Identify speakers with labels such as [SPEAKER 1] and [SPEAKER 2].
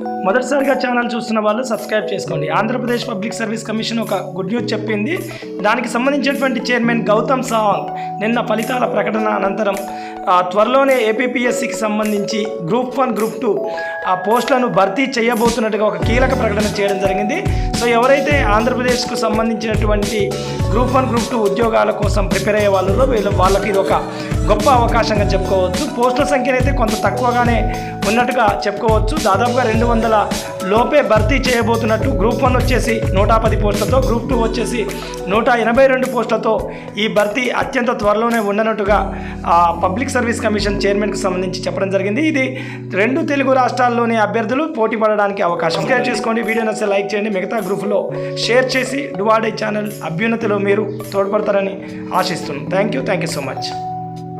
[SPEAKER 1] మొదటిసారిగా ఛానల్ చూస్తున్న వాళ్ళు సబ్స్క్రైబ్ చేసుకోండి. ఆంధ్రప్రదేశ్ పబ్లిక్ సర్వీస్ కమిషన్ ఒక గుడ్ న్యూస్ చెప్పింది. దానికి సంబంధించినటువంటి చైర్మన్ గౌతమ్ సావంగ్ నిన్న ఫలితాల ప్రకటన అనంతరం ఆ, త్వరలోనే ఏపీపీఎస్సికి సంబంధించి గ్రూప్ వన్ గ్రూప్ టూ ఆ పోస్టులను భర్తీ చేయబోతున్నట్టుగా ఒక కీలక ప్రకటన చేయడం జరిగింది. సో ఎవరైతే ఆంధ్రప్రదేశ్కు సంబంధించినటువంటి గ్రూప్ వన్ గ్రూప్ టూ ఉద్యోగాల కోసం ప్రిపేర్ అయ్యే వాళ్ళలో వీళ్ళు వాళ్ళకి ఇది ఒక గొప్ప అవకాశంగా చెప్పుకోవచ్చు. పోస్టుల సంఖ్యను అయితే కొంత తక్కువగానే ఉన్నట్టుగా చెప్పుకోవచ్చు. దాదాపుగా రెండు వందల లోపే భర్తీ చేయబోతున్నట్టు గ్రూప్ వన్ వచ్చేసి నూట పది పోస్టులతో గ్రూప్ టూ వచ్చేసి నూట ఎనభై రెండు పోస్టులతో ఈ భర్తీ అత్యంత త్వరలోనే ఉండనట్టుగా పబ్లిక్ సర్వీస్ కమిషన్ చైర్మన్కు సంబంధించి చెప్పడం జరిగింది. ఇది రెండు తెలుగు జిల్లాల్లోని అభ్యర్థులు పోటీ పడడానికి అవకాశం సబ్స్క్రైబ్ చేసుకోండి వీడియో నచ్చితే లైక్ చేయండి మిగతా గ్రూపులో షేర్ చేసి డువాడే ఛానల్ అభ్యున్నతిలో మీరు తోడ్పడతారని ఆశిస్తున్నాను thank you thank you so much.